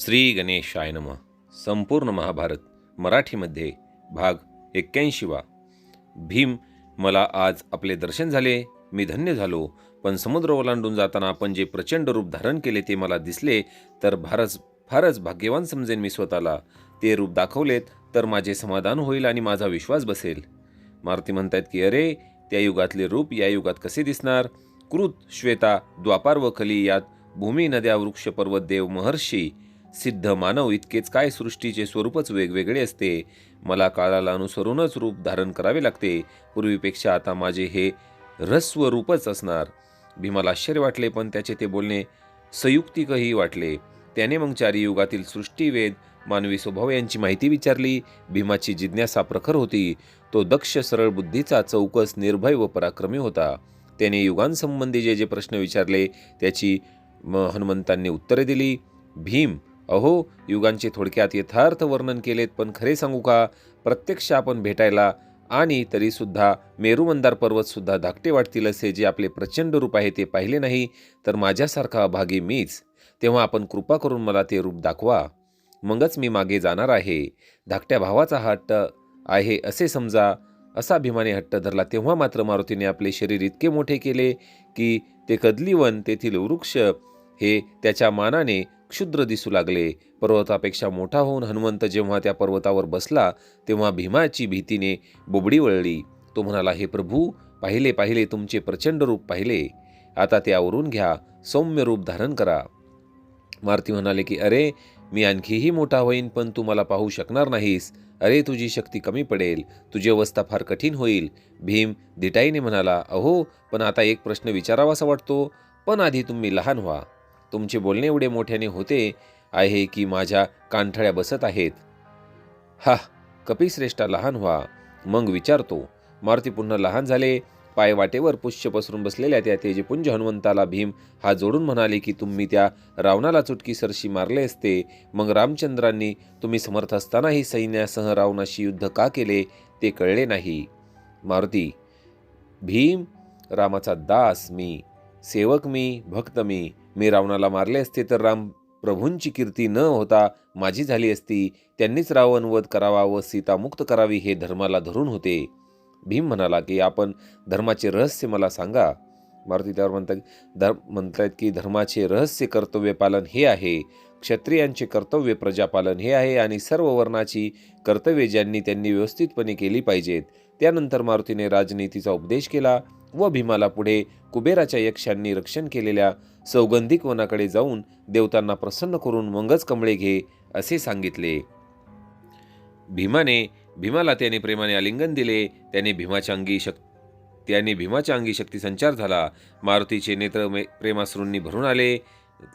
श्री गणेशाय नम. संपूर्ण महाभारत मराठीमध्ये भाग एक्क्याऐंशीवा. भीम मला आज आपले दर्शन झाले मी धन्य झालो पण समुद्र ओलांडून जाताना आपण जे प्रचंड रूप धारण केले ते मला दिसले तर फारच फारच भाग्यवान समजेन मी स्वतःला. ते रूप दाखवलेत तर माझे समाधान होईल आणि माझा विश्वास बसेल. मारुती म्हणतात की अरे त्या युगातले रूप या युगात कसे दिसणार? कृत श्वेता द्वापार व कली यात भूमी नद्या वृक्ष पर्वत देव महर्षी सिद्ध मानव इतकेच काय सृष्टीचे स्वरूपच वेगवेगळे असते. मला काळाला अनुसरूनच रूप धारण करावे लागते. पूर्वीपेक्षा आता माझे हे रस्व रूपच असणार. भीमाला आश्चर्य वाटले पण त्याचे ते बोलणे संयुक्तिकही वाटले. त्याने मग चारी युगातील सृष्टीवेद मानवी स्वभाव यांची माहिती विचारली. भीमाची जिज्ञासा प्रखर होती. तो दक्ष सरळ बुद्धीचा चौकस निर्भय व पराक्रमी होता. त्याने युगांसंबंधी जे जे प्रश्न विचारले त्याची म हनुमंतांनी उत्तरे दिली. भीम अहो युगांचे थोडक्यात यथार्थ वर्णन केलेत पण खरे सांगू का? प्रत्यक्ष आपण भेटायला आणि तरीसुद्धा मेरुमंदार पर्वतसुद्धा धाकटे वाटतील असे जे आपले प्रचंड रूप आहे ते पाहिले नाही तर माझ्यासारखा अभागी मीच. तेव्हा आपण कृपा करून मला ते रूप दाखवा. मगच मी मागे जाणार आहे. धाकट्या भावाचा हा हट्ट आहे असे समजा असा अभिमानी हट्ट धरला तेव्हा मात्र मारुतीने आपले शरीर इतके मोठे केले की ते कदलीवन तेथील वृक्ष हे त्याच्या मानाने क्षुद्र दिसू लागले. पर्वतापेक्षा मोठा होऊन हनुमंत जेव्हा त्या पर्वतावर बसला तेव्हा भीमाची भीतीने बोबडी वळली. तो म्हणाला हे प्रभू पाहिले पाहिले तुमचे प्रचंड रूप पाहिले. आता ते आवरून घ्या सौम्य रूप धारण करा. मारुती म्हणाले की अरे मी आणखीही मोठा होईन पण तू मला पाहू शकणार नाहीस. अरे तुझी शक्ती कमी पडेल. तुझी अवस्था फार कठीण होईल. भीम दिटाईने म्हणाला अहो पण आता एक प्रश्न विचारावासा वाटतो. पण आधी तुम्ही लहान व्हा. तुमचे बोलणे एवढे मोठ्याने होते आहे की माझ्या कांठळ्या बसत आहेत. हा कपिश्रेष्ठा लहान व्हा. मग विचारतो. मारुती पुन्हा लहान झाले. पाय वाटेवर पुष्य पसरून बसलेल्या त्या तेजपुंज हनुमंताला भीम हा जोडून म्हणाले की तुम्ही त्या रावणाला चुटकी सरशी मारले असते. मग रामचंद्रांनी तुम्ही समर्थ असतानाही सैन्यासह रावणाशी युद्ध का केले ते कळले नाही. मारुती भीम रामाचा दास मी. सेवक मी भक्त मी. मी रावणाला मारले असते तर राम प्रभूंची कीर्ती न होता माझी झाली असती. त्यांनीच रावण वध करावा व सीता मुक्त करावी हे धर्माला धरून होते. भीम म्हणाला की आपण धर्माचे रहस्य मला सांगा. मारुती त्यावर म्हणतात धर्म म्हणतात की धर्माचे रहस्य कर्तव्य पालन हे आहे. क्षत्रियांचे कर्तव्य प्रजापालन हे आहे आणि सर्व वर्णाची कर्तव्ये ज्यांनी त्यांनी व्यवस्थितपणे केली पाहिजेत. त्यानंतर मारुतीने राजनीतीचा उपदेश केला. व भीमाला पुढे कुबेराच्या यक्षांनी रक्षण केलेल्या सौगंधिक वनाकडे जाऊन देवतांना प्रसन्न करून मंगज कमळे घे असे सांगितले. भीमाने भीमाला त्याने प्रेमाने आलिंगन दिले. त्याने भीमाच्या अंगी शक् त्याने भीमाच्या अंगी शक्ती संचार झाला. मारुतीचे नेत्र मे- भरून आले.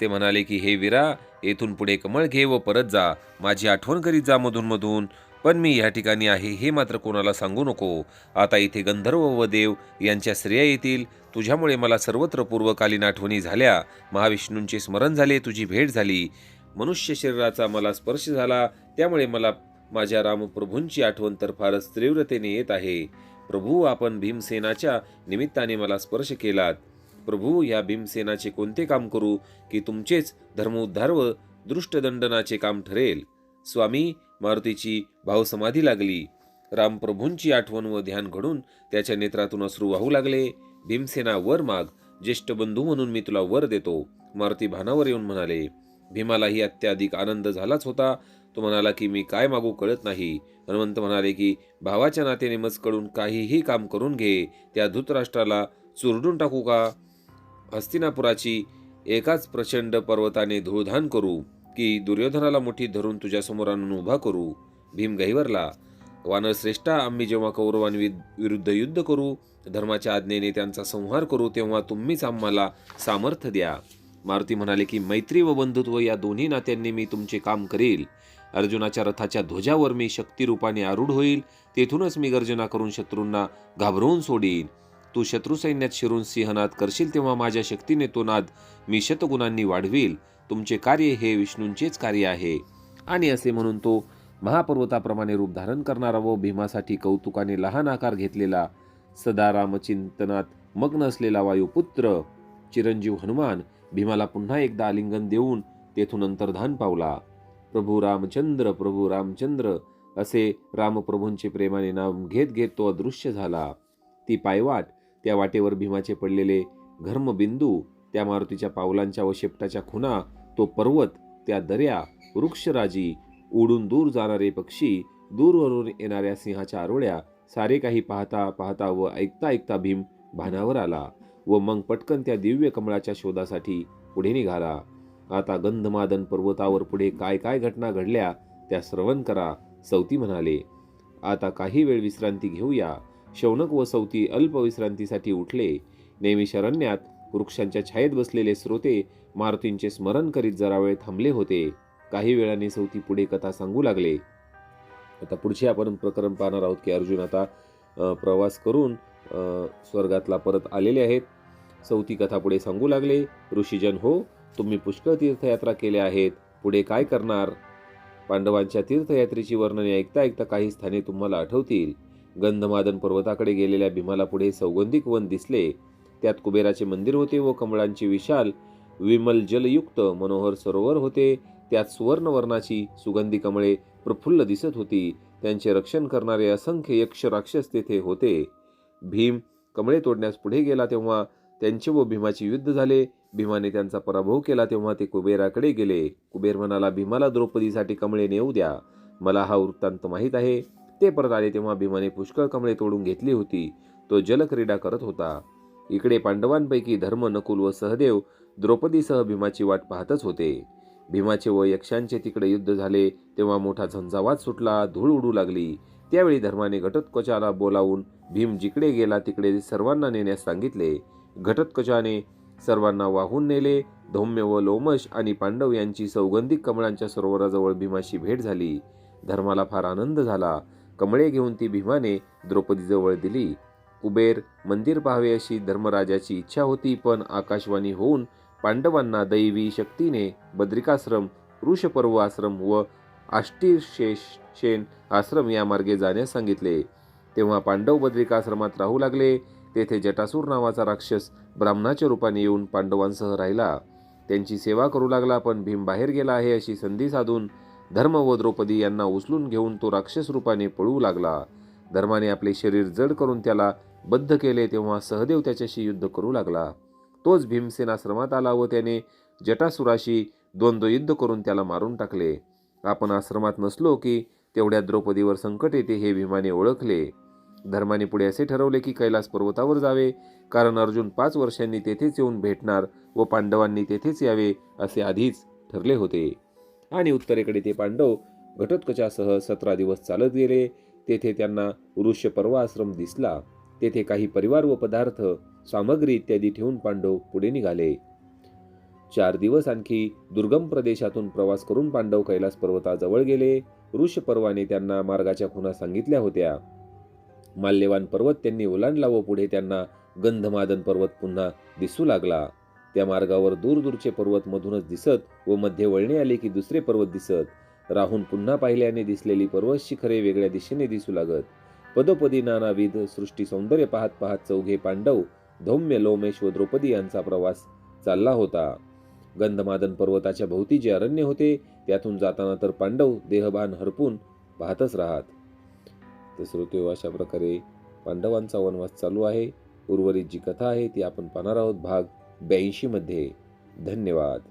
ते म्हणाले की हे वीरा येथून पुढे कमळ घे व परत जा. माझी आठवण करीत जा मधून मधून पण मी या ठिकाणी आहे हे मात्र कोणाला सांगू नको. आता इथे गंधर्व व देव यांच्या स्त्रिया येतील. तुझ्यामुळे मला सर्वत्र पूर्वकालीन आठवणी झाल्या. महाविष्णूंचे स्मरण झाले तुझी भेट झाली. मनुष्य शरीराचा मला स्पर्श झाला. त्यामुळे मला माझ्या रामप्रभूंची आठवण तर फारच तीव्रतेने येत आहे. प्रभू आपण भीमसेनाच्या निमित्ताने मला स्पर्श केलात. प्रभू या भीमसेनाचे कोणते काम करू की तुमचेच धर्मोद्धार व दृष्टदंडनाचे काम ठरेल? स्वामी मारुतीची भावसमाधी लागली. रामप्रभूंची आठवण व ध्यान घडून त्याच्या नेत्रातून अश्रू वाहू लागले. भीमसेना वर माग ज्येष्ठ बंधू म्हणून मी तुला वर देतो मारुती भानावर येऊन म्हणाले. भीमालाही अत्याधिक आनंद झालाच होता. तो म्हणाला की मी काय मागू कळत नाही. हनुमंत म्हणाले की भावाच्या नात्याने मजकडून काहीही काम करून घे. त्या धृतराष्ट्राला चुरडून टाकू का? हस्तिनापुराची एकाच प्रचंड पर्वताने धूळधान करू. की दुर्योधनाला मुठीत धरून तुझ्यासमोर आणून उभा करू. भीम गहिवरला वानरश्रेष्ठा आम्ही जेव्हा कौरवांविरुद्ध युद्ध करू धर्माच्या आज्ञेने त्यांचा संहार करू तेव्हा तुम्हीच आम्हाला सामर्थ्य द्या. मारुती म्हणाले की मैत्री व बंधुत्व या दोन्ही नात्यांनी मी तुमचे काम करील. अर्जुनाच्या रथाच्या ध्वजावर मी शक्तिरूपाने आरूढ होईल. तेथूनच मी गर्जना करून शत्रूंना घाबरवून सोडीन. तू शत्रू सैन्यात शिरून सिंहनाद करशील तेव्हा माझ्या शक्तीने तो नाद मी शतगुणांनी वाढवील. तुमचे कार्य हे विष्णूंचेच कार्य आहे. आणि असे म्हणून तो महापर्वताप्रमाणे रूप धारण करणारा व भीमासाठी कौतुकाने लहान आकार घेतलेला सदा रामचिंतनात मग्न असलेला वायुपुत्र चिरंजीव हनुमान भीमाला पुन्हा एकदा आलिंगन देऊन तेथून अंतर्धान पावला. प्रभू रामचंद्र प्रभू रामचंद्र असे रामप्रभूंचे प्रेमाने नाम घेत घेत तो अदृश्य झाला. ती पायवाट त्या वाटेवर भीमाचे पडलेले घर्मबिंदू त्या मारुतीच्या पावलांच्या व शेपटाच्या खुणा तो पर्वत त्या दर्या वृक्षराजी उडून दूर जाणारे पक्षी दूरवरून येणाऱ्या सिंहाच्या आरोळ्या सारे काही पाहता पाहता व ऐकता ऐकता भीम भानावर आला व मग पटकन त्या दिव्य कमळाच्या शोधासाठी पुढे निघाला. आता गंधमादन पर्वतावर पुढे काय काय घटना घडल्या त्या श्रवण करा सौती म्हणाले. आता काही वेळ विश्रांती घेऊया. शौनक व सौती अल्प विश्रांतीसाठी उठले. नेहमी शरण्यात वृक्षांच्या छायेत बसलेले श्रोते मारुतींचे स्मरण करीत जरा वेळ थांबले होते. काही वेळाने सवती पुढे कथा सांगू लागले. आता पुढचे आपण प्रकरण पाहणार आहोत की अर्जुन आता प्रवास करून स्वर्गातला परत आलेले आहेत. सवती कथा पुढे सांगू लागले. ऋषीजन हो तुम्ही पुष्कळ तीर्थयात्रा केल्या आहेत. पुढे काय करणार? पांडवांच्या तीर्थयात्रेची वर्णने ऐकता ऐकता काही स्थाने तुम्हाला आठवतील. गंधमादन पर्वताकडे गेलेल्या भीमाला पुढे सौगंधिक वन दिसले. त्यात कुबेराचे मंदिर होते व कमळांची विशाल विमल जलयुक्त मनोहर सरोवर होते. त्यात सुवर्णवर्णाची सुगंधी कमळे प्रफुल्ल दिसत होती. त्यांचे रक्षण करणारे असंख्य यक्ष राक्षस तेथे होते. भीम कमळे तोडण्यास पुढे गेला तेव्हा त्यांचे व भीमाचे युद्ध झाले. भीमाने त्यांचा पराभव केला तेव्हा ते कुबेराकडे गेले. कुबेर म्हणाला भीमाला द्रौपदीसाठी कमळे नेऊ द्या. मला हा वृत्तांत माहीत आहे. ते परत आले तेव्हा भीमाने पुष्कळ कमळे तोडून घेतली होती. तो जलक्रीडा करत होता. इकडे पांडवांपैकी धर्म नकुल व सहदेव द्रौपदीसह भीमाची वाट पाहतच होते. भीमाचे व यक्षांचे तिकडे युद्ध झाले तेव्हा मोठा झंझावात सुटला धूळ उडू लागली. त्यावेळी धर्माने घटोत्कचाला बोलावून भीम जिकडे गेला तिकडे सर्वांना नेण्यास सांगितले. घटोत्कचाने सर्वांना वाहून नेले. धौम्य व लोमश आणि पांडव यांची सौगंधिक कमळांच्या सरोवराजवळ भीमाशी भेट झाली. धर्माला फार आनंद झाला. कमळे घेऊन ती भीमाने द्रौपदीजवळ दिली. कुबेर मंदिर पाहावे अशी धर्मराजाची इच्छा होती पण आकाशवाणी होऊन पांडवांना दैवी शक्तीने बद्रिकाश्रम ऋषपर्व आश्रम व आष्टीशेषेन आश्रम या मार्गे जाण्यास सांगितले. तेव्हा पांडव बद्रिकाश्रमात राहू लागले. तेथे जटासूर नावाचा राक्षस ब्राह्मणाच्या रूपाने येऊन पांडवांसह राहिला. त्यांची सेवा करू लागला पण भीम बाहेर गेला आहे अशी संधी साधून धर्म व द्रौपदी यांना उचलून घेऊन तो राक्षस रूपाने पळू लागला. धर्माने आपले शरीर जड करून त्याला बद्ध केले तेव्हा सहदेव त्याच्याशी युद्ध करू लागला. तोच भीमसेन आश्रमात आला व त्याने जटासुराशी द्वंद्व युद्ध करून त्याला मारून टाकले. आपण आश्रमात नसलो की तेवढ्या द्रौपदीवर संकट येते हे भीमाने ओळखले. धर्माने पुढे असे ठरवले की कैलास पर्वतावर जावे कारण अर्जुन पाच वर्षांनी तेथेच येऊन भेटणार व पांडवांनी तेथेच यावे असे आधीच ठरले होते. आणि उत्तरेकडे ते पांडव घटोत्कचासह सतरा दिवस चालत गेले. तेथे त्यांना ऋष्य पर्व आश्रम दिसला. तेथे काही परिवार व पदार्थ सामग्री इत्यादी ठेवून पांडव पुढे निघाले. चार दिवस आणखी दुर्गम प्रदेशातून प्रवास करून पांडव कैलास पर्वताजवळ गेले. ऋष पर्वाने त्यांना मार्गाच्या खुणा सांगितल्या होत्या. माल्यवान पर्वत त्यांनी ओलांडला व पुढे त्यांना गंधमादन पर्वत पुन्हा दिसू लागला. त्या मार्गावर दूरदूरचे पर्वत मधूनच दिसत व मध्ये वळणे आले की दुसरे पर्वत दिसत. राहून पुन्हा पाहिल्याने दिसलेली पर्वत शिखरे वेगळ्या दिशेने दिसू लागत. पदोपदी नानाविध सृष्टी सौंदर्य पाहत पाहत चौघे पांडव धौम्य लोमेश व द्रौपदी यांचा प्रवास चालला होता. गंधमादन पर्वताच्या भोवती जे अरण्य होते त्यातून जाताना तर पांडव देहभान हरपून पाहतच राहत. तर श्रोते अशा प्रकारे पांडवांचा वनवास चालू आहे. उर्वरित जी कथा आहे ती आपण पाहणार आहोत. भाग ब्याऐंशीमध्ये धन्यवाद.